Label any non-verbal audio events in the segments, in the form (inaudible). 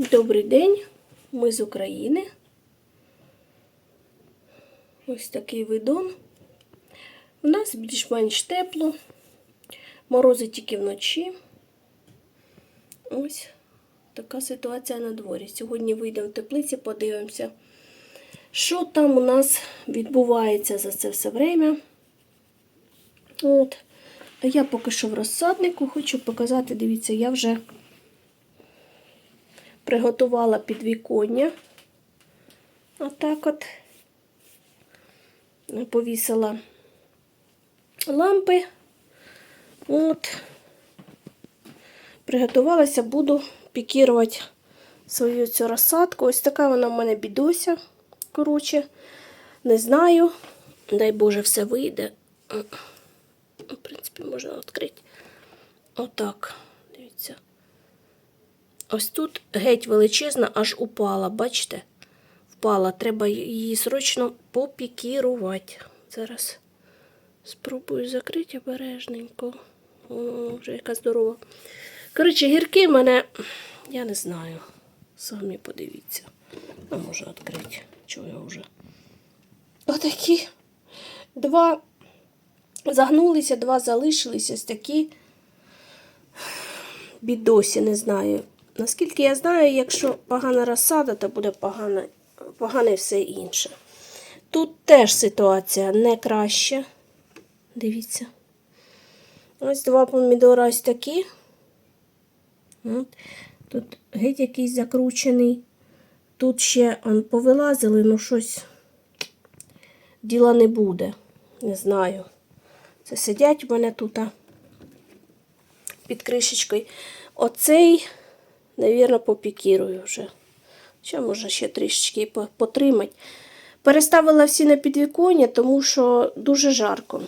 Добрий день, ми з України. Ось такий видон. У нас більш-менш тепло, морози тільки вночі. Ось така ситуація на дворі. Сьогодні вийдемо в теплиці, подивимося, що там у нас відбувається за це все время. От. А я поки що в розсаднику хочу показати, дивіться, я вже приготувала підвіконня. Отак от повісила лампи. От. Приготувалася, буду пікірувати свою цю розсадку. Ось така вона в мене бідося. Коротше, не знаю. Дай Боже, все вийде. В принципі, можна відкрити. Отак. Дивіться. Ось тут геть величезна, аж упала, бачите? Впала. Треба її срочно попікірувати. Зараз спробую закрити обережненько. О, вже яка здорова. Коротше, гірки мене, я не знаю. Самі подивіться. А може відкрити. Чого я вже? Отакі. Два загнулися, два залишилися. Ось такі бідосі, не знаю. Наскільки я знаю, якщо погана розсада, то буде погано, погане все інше. Тут теж ситуація не краща. Дивіться. Ось два помідора ось такі. От. Тут геть якийсь закручений. Тут ще он, повилазили, ну щось діла не буде. Не знаю. Це сидять в мене тут під кришечкою. Оцей, навірно, попікірую вже. Ще можна ще трішечки потримати. Переставила всі на підвіконня, тому що дуже жарко.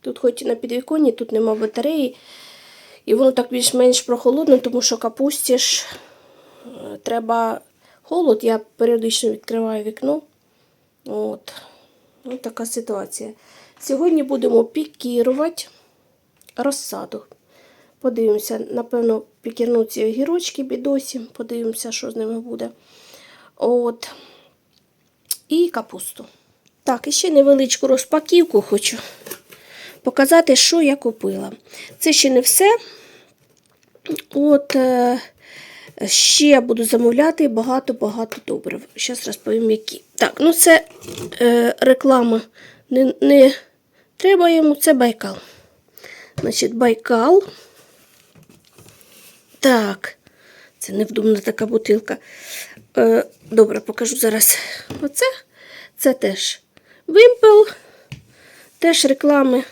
Тут хоч і на підвіконні, тут нема батареї. І воно так більш-менш прохолодно, тому що капусті е, треба холод. Я періодично відкриваю вікно. От. Ось така ситуація. Сьогодні будемо пікірувати розсаду. Подивимося, напевно, пікірну ці огірочки бідосі. Подивимося, що з ними буде. От. І капусту. Так, і ще невеличку розпаківку хочу показати, що я купила. Це ще не все. От е, ще буду замовляти багато-багато добрив. Зараз розповім, які. Так, ну це е, реклама. Не, не треба йому, це байкал. Значить, байкал. Так, це невдумна така бутилка. Е, добре, покажу зараз. Оце це теж вимпел, теж реклами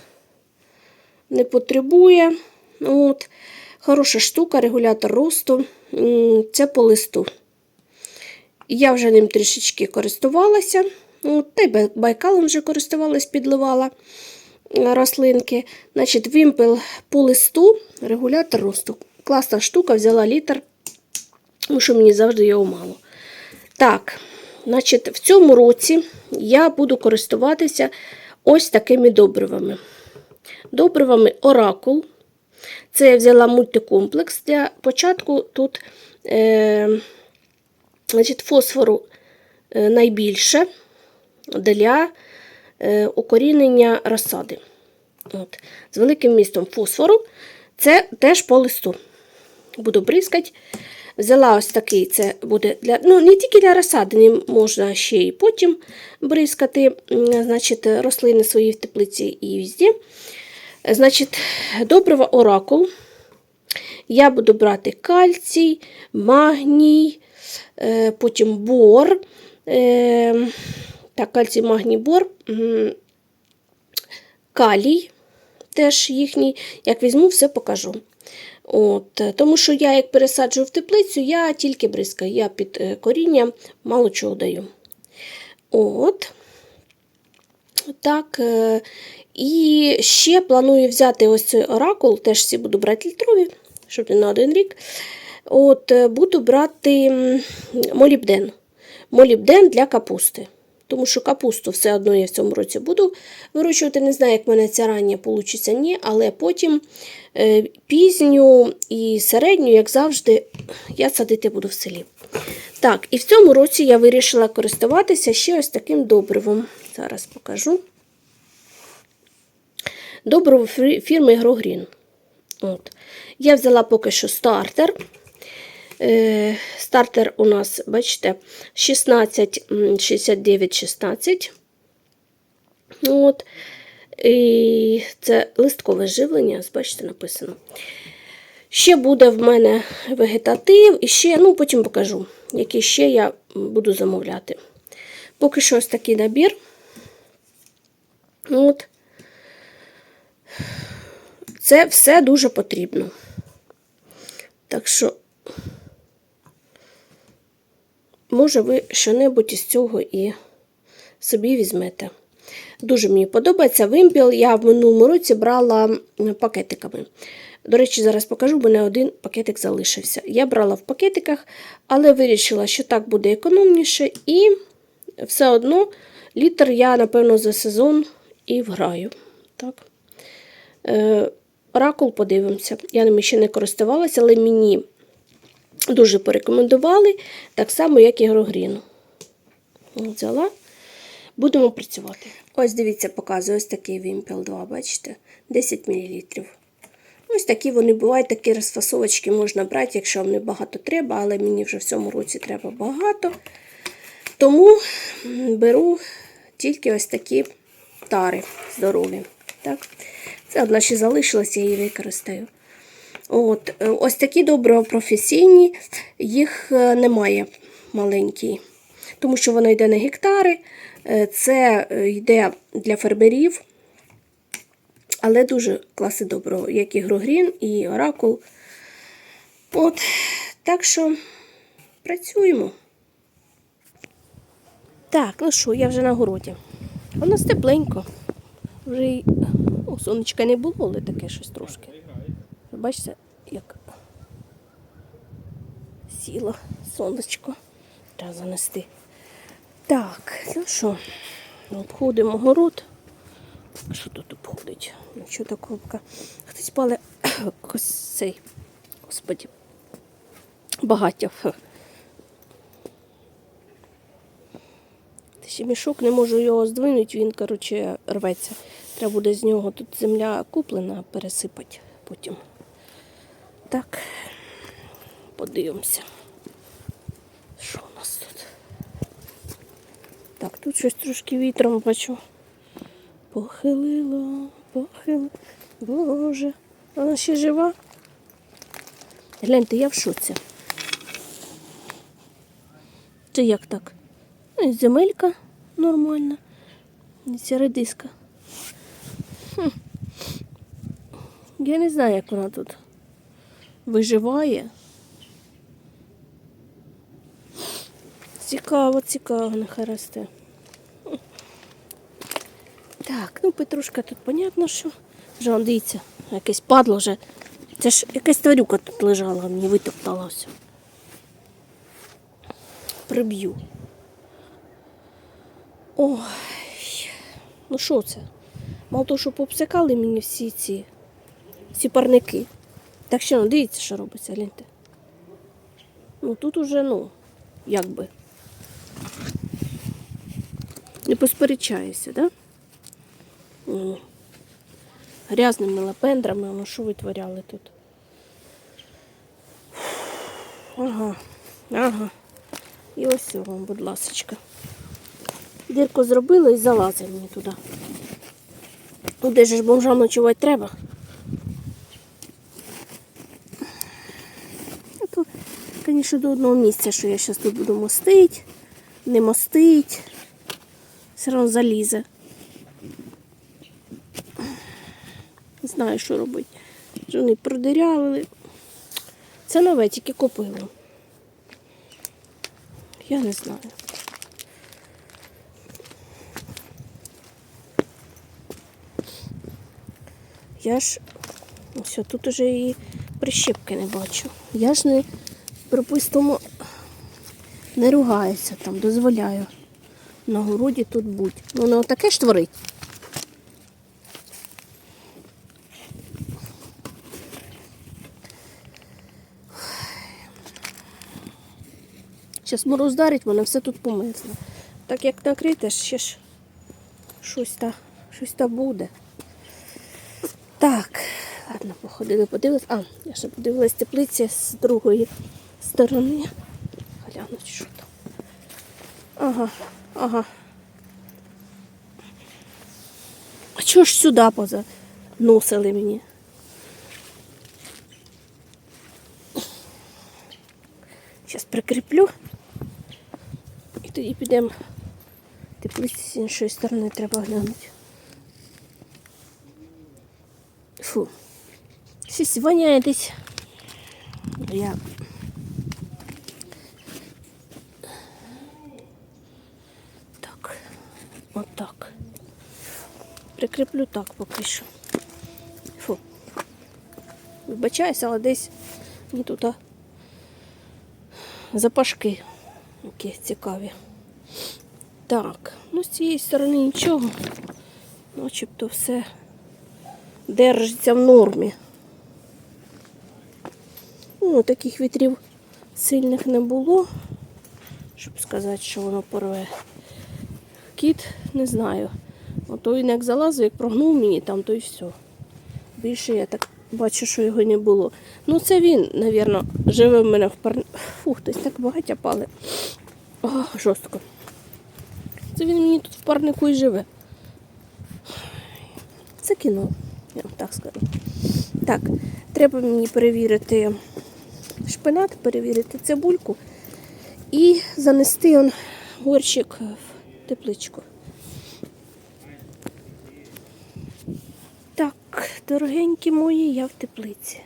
не потребує. От. Хороша штука, регулятор росту. Це по листу. Я вже ним трішечки користувалася. От, та й байкалом вже користувалась, підливала рослинки. Значить, вимпел по листу, регулятор росту. Класна штука, взяла літр, тому що мені завжди його мало. Так, значить, в цьому році я буду користуватися ось такими добривами. Добривами Оракул. Це я взяла мультикомплекс. Для початку тут е, значить, фосфору е, найбільше для е, укорінення розсади. От. З великим містом фосфору. Це теж по листу. Буду бризкати. Взяла ось такий, це буде для, ну, не тільки для розсади, можна ще і потім бризкати значить, рослини свої в теплиці і везде. Значить, добрива оракул. Я буду брати кальцій, магній, е, потім бор. е, Так, кальцій, магній, бор, калій теж їхній. Як візьму, все покажу. От, е, тому що я, як пересаджую в теплицю, я тільки бризкаю. Я під е, коріння мало чого даю. От. Так. е, І ще планую взяти ось цей оракул, теж всі буду брати літрові, щоб не на один рік. От, Буду брати молібден. Молібден для капусти. Тому що капусту все одно я в цьому році буду вирощувати. Не знаю, як в мене ця рання вийде, ні, але потім е, пізню і середню, як завжди, я садити буду в селі. Так, і в цьому році я вирішила користуватися ще ось таким добривом. Зараз покажу. Добриво фірми Грогрін. От. Я взяла поки що стартер. Е, стартер у нас, бачите, 16, 69, 16. От. І це листкове живлення, бачите, написано. Ще буде в мене вегетатив, і ще, ну, потім покажу, які ще я буду замовляти. Поки що ось такий набір. От. Це все дуже потрібно. Так що, може, ви що-небудь із цього і собі візьмете. Дуже мені подобається вимпіл. Я в минулому році брала пакетиками. До речі, зараз покажу, бо не один пакетик залишився. Я брала в пакетиках, але вирішила, що так буде економніше, і все одно літр я, напевно, за сезон і вграю. Так. Е, Оракул подивимося. Я ними ще не користувалася, але мені дуже порекомендували, так само, як і Грогріну. Взяла. Будемо працювати. Ось дивіться, показую ось такий вімпел 2, бачите? 10 мл. Ось такі вони бувають, такі розфасовочки можна брати, якщо вам не багато треба, але мені вже в цьому році треба багато. Тому беру тільки ось такі тари здорові. Так? Це одна ще залишилась, я її використаю. От, е, ось такі добре професійні, їх е, немає маленькі, тому що воно йде на гектари, е, це йде для фермерів, але дуже класи доброго, як і Грогрін, і Оракул. От, так що працюємо. Так, ну що, я вже на городі. У нас. Вже й сонечка не було, але таке щось трошки. Бачите, як сіло сонечко. Треба занести. Так, ну що, обходимо город. Що тут обходить? Нічого такого. Хтось пале (coughs) цей, господі, багаття. Ще мішок не можу його здвинути, він, коротше, рветься. Треба буде з нього тут земля куплена, пересипати потім. Так, подивимося. Що у нас тут? Так, тут щось трошки вітром бачу. Похилило, похилило. Боже, вона ще жива. Гляньте, я в шоці. Це як так? Ну, земелька нормальна. І ця редиска. Хм. Я не знаю, як вона тут виживає. Цікаво, цікаво, нехай росте. Так, ну петрушка тут понятно, що. Вже он, дивіться, якесь падло вже. Це ж якась тварюка тут лежала, мені витоптала все. Приб'ю. Ой, ну що це? Мало того, що пообсикали мені всі ці, всі парники. Так що, ну, дивіться, що робиться, гляньте. Ну тут уже, ну, як би. Не посперечаєшся, да? Ну, грязними лапендрами, ну що витворяли тут? Ага, ага. І ось вам, будь ласочка. Дірку зробила і залазить мені туди. Ну, де ж бомжам ночувати треба? А то, звісно, до одного місця, що я зараз тут буду мостить, не мостить. Все одно залізе. Не знаю, що робити. Вони продирявили. Це нове, тільки купила. Я не знаю. Я ж ось тут уже і прищепки не бачу. Я ж не, припустимо, не ругаюся там, дозволяю на городі тут будь. Ну, воно таке ж творить. Зараз мороз дарить, воно все тут померзло. Так як накрите, ще ж щось та, щось та буде. Так, ладно, походили, подивилися. А, я ще подивилась теплиці з другої сторони. Глянуть, що там. Ага, ага. А чого ж сюди позаносили мені? Зараз прикріплю. І тоді підемо. Теплиці з іншої сторони треба глянути. Фу. Щось воняє десь. Я. Так. Отак. Прикріплю так поки що. Фу. Вибачаюся, але десь мені тут а, запашки які цікаві. Так, ну з цієї сторони нічого. Начебто все держиться в нормі. Ну, таких вітрів сильних не було, щоб сказати, що воно порве. Кіт, не знаю. Ото він як залазив, як прогнув мені там, то й все. Більше я так бачу, що його не було. Ну, це він, мабуть, живе в мене в парні. Фух, хтось так багаття пали. О, жорстко. Це він мені тут в парнику і живе. Це кіно, я вам так скажу. Так, треба мені перевірити шпинат, перевірити цибульку і занести он горщик в тепличку. Так, дорогенькі мої, я в теплиці.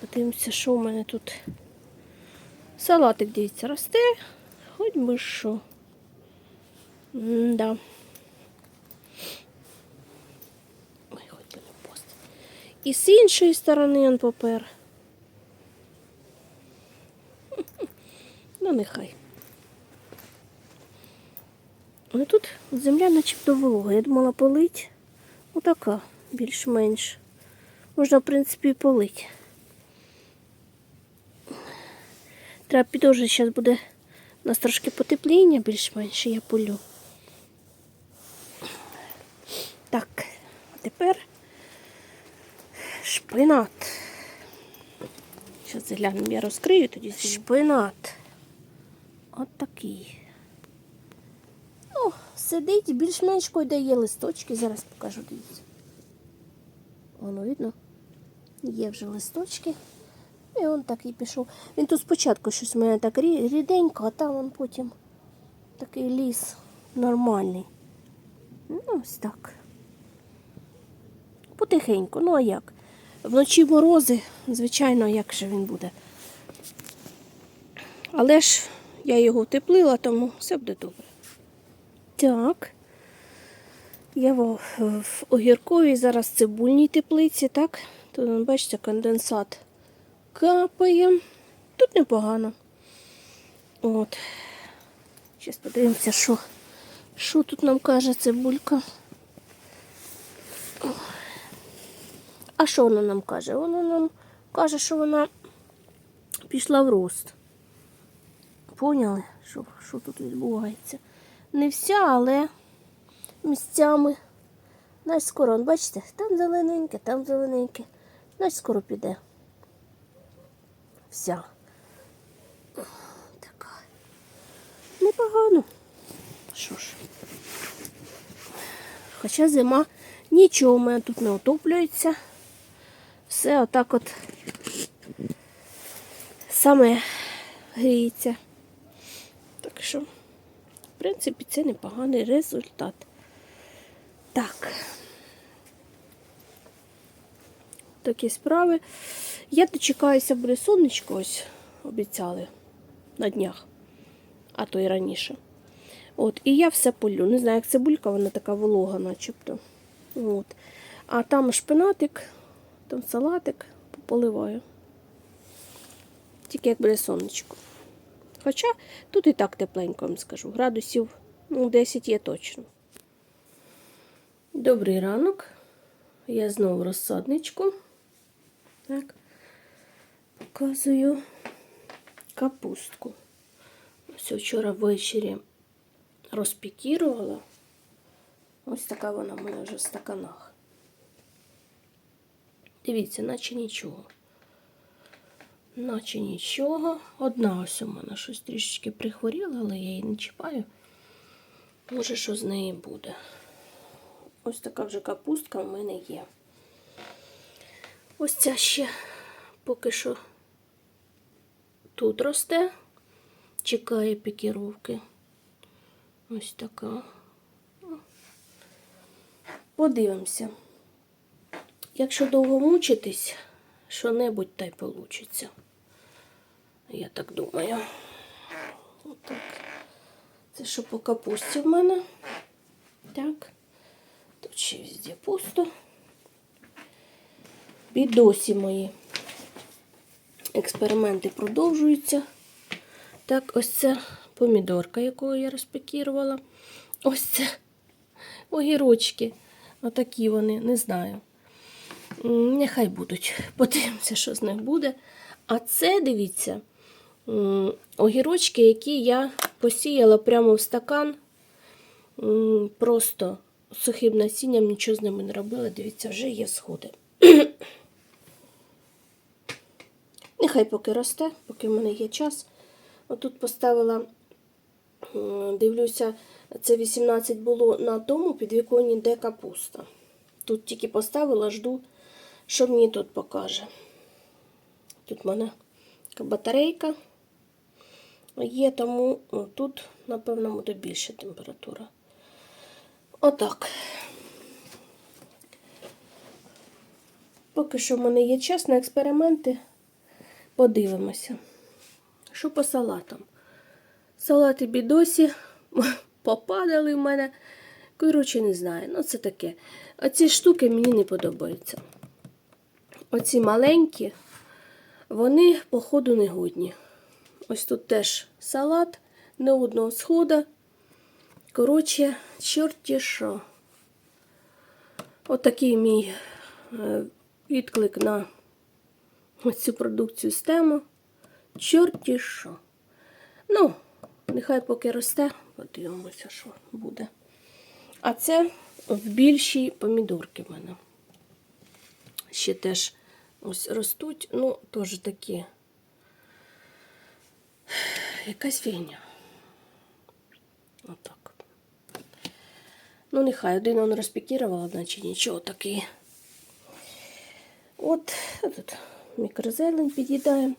Подивимося, що у мене тут. Салатик, дивіться, росте, хоч би що. М-да. Ой, хоч би не. І з іншої сторони он попер. Ну, нехай. Ну тут земля начебто волога. Я думала полить. Отака, більш-менш. Можна, в принципі, і полить. Треба підожити, зараз буде у нас трошки потепління, більш-менш я полю. Так, а тепер шпинат. Зараз заглянемо, я розкрию тоді. Шпинат. От такий. Ну, сидить, більш-менш дає листочки. Зараз покажу, дивіться. Воно видно. Є вже листочки. І він так і пішов. Він тут спочатку щось у мене так ріденько, а там він потім такий ліс нормальний. Ну, ось так. Потихеньку, ну а як? Вночі морози, звичайно, як же він буде. Але ж я його утеплила, тому все буде добре. Так. Я в, огірковій зараз цибульній теплиці, так? Тут, бачите, конденсат капає. Тут непогано. От. Зараз подивимося, що, що тут нам каже цибулька. А що вона нам каже? Вона нам каже, що вона пішла в рост. Поняли, що, що тут відбувається? Не вся, але місцями. Знаєш, скоро, он, бачите, там зелененьке, там зелененьке. Знаєш, скоро піде. Вся. Така. Непогано. Що ж. Хоча зима нічого в мене тут не отоплюється. Все отак от саме гріється. Так що, в принципі, це непоганий результат. Так. Такі справи. Я дочекаюся, буде сонечко, ось обіцяли на днях, а то й раніше. От, і я все полю. Не знаю, як цибулька, вона така волога, начебто. От. А там шпинатик, там салатик поливаю. Тільки як буде сонечко. Хоча тут і так тепленько, вам скажу. Градусів Ну, 10 є точно. Добрий ранок. Я знову розсадничку. Так. Показую капустку. Ось вчора ввечері розпікірувала. Ось така вона в мене вже в стаканах. Дивіться, наче нічого. Наче нічого. Одна ось у мене щось трішечки прихворіла, але я її не чіпаю. Може, що з неї буде. Ось така вже капустка в мене є. Ось ця ще поки що тут росте, чекає пікіровки. Ось така. Подивимося. Якщо довго мучитись, що-небудь та й получиться. Я так думаю. Отак. Це що по капусті в мене. Так. Тут ще везде пусто. Бідосі мої. Експерименти продовжуються. Так, ось це помідорка, яку я розпекірувала. Ось це огірочки. Отакі вони, не знаю. Нехай будуть. Подивимося, що з них буде. А це, дивіться, огірочки, які я посіяла прямо в стакан. Просто сухим насінням нічого з ними не робила. Дивіться, вже є сходи. (clears throat) Нехай поки росте, поки в мене є час. Отут поставила, дивлюся, це 18 було на тому підвіконні, де капуста. Тут тільки поставила, жду, що мені тут покаже. Тут в мене батарейка є, тому тут, напевно, буде більша температура. Отак. Поки що в мене є час на експерименти. Подивимося. Що по салатам? Салати бідосі (laughs) попадали в мене. Коротше, не знаю. Ну, це таке. Оці штуки мені не подобаються. Оці маленькі, вони, походу, не годні. Ось тут теж салат, не одного схода. Коротше, чорті що. Отакий мій е, відклик на цю продукцію з тему. Чорті що. Ну, нехай поки росте, подивимося, що буде. А це в більшій помідорки в мене. Ще теж ось ростуть, ну, теж такі. Якась фігня. Отак. Ну, нехай один он розпікірувала, наче нічого такий. От тут мікрозелень під'їдає.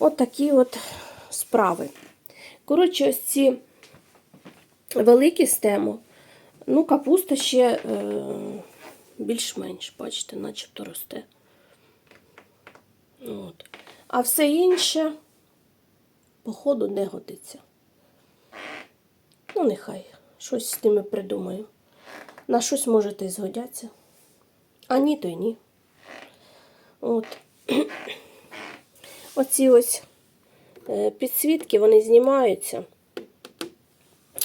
От такі от справи. Коротше, ось ці великі стему. Ну, капуста ще е, більш-менш, бачите, начебто росте. От. А все інше, походу, не годиться. Ну, нехай, щось з тими придумаю. На щось можете і згодяться. А ні, то й ні. От. (clears throat) Оці ось е, підсвітки, вони знімаються.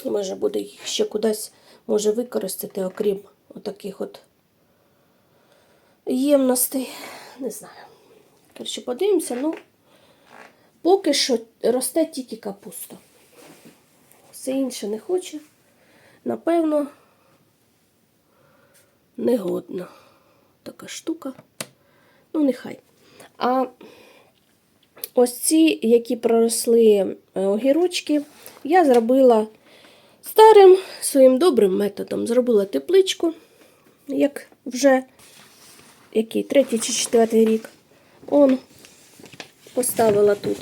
Може буде їх ще кудись може використати, окрім отаких от ємностей. Не знаю. Коротше, подивимося, ну, поки що росте тільки капуста. Все інше не хоче. Напевно, негодна така штука. Ну, нехай. А ось ці, які проросли е, огірочки, я зробила старим своїм добрим методом. Зробила тепличку, як вже який, третій чи четвертий рік. Он поставила тут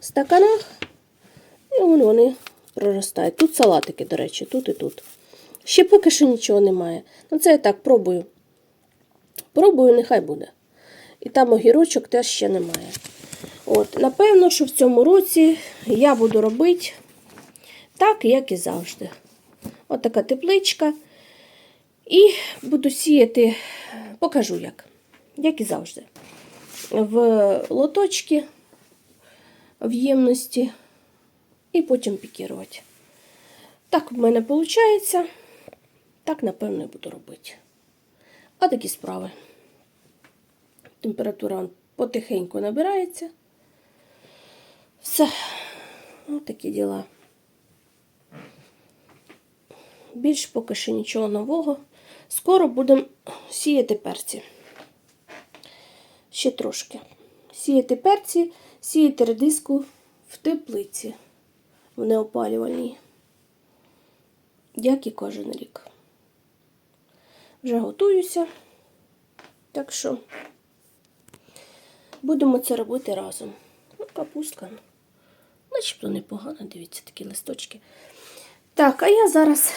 в стаканах, і вон вони проростають. Тут салатики, до речі, тут і тут. Ще поки що нічого немає. Ну, це я так пробую. Пробую, нехай буде. І там огірочок теж ще немає. От, Напевно, що в цьому році я буду робити так, як і завжди. От така тепличка. І буду сіяти, покажу як. Як і завжди. В лоточки, в ємності, і потім пікірувати. Так в мене виходить. Так, напевно, і буду робити. А такі справи. Температура потихеньку набирається. Все. Ось такі діла. Більш поки що нічого нового. Скоро будемо сіяти перці. Ще трошки. Сіяти перці, сіяти редиску в теплиці, в неопалювальній. Як і кожен рік. Вже готуюся. Так що будемо це робити разом. Ну, капустка. ну, Начебто непогано, дивіться, такі листочки. Так, а я зараз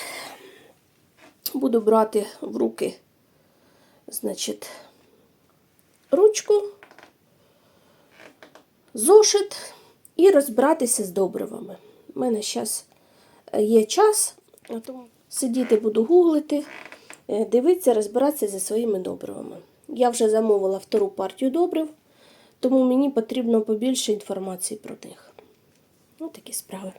буду брати в руки, значить, ручку, зошит і розбиратися з добривами. У мене зараз є час, тому сидіти буду гуглити, е, дивитися, розбиратися зі своїми добривами. Я вже замовила втору партію добрив, тому мені потрібно побільше інформації про них. Ось такі справи.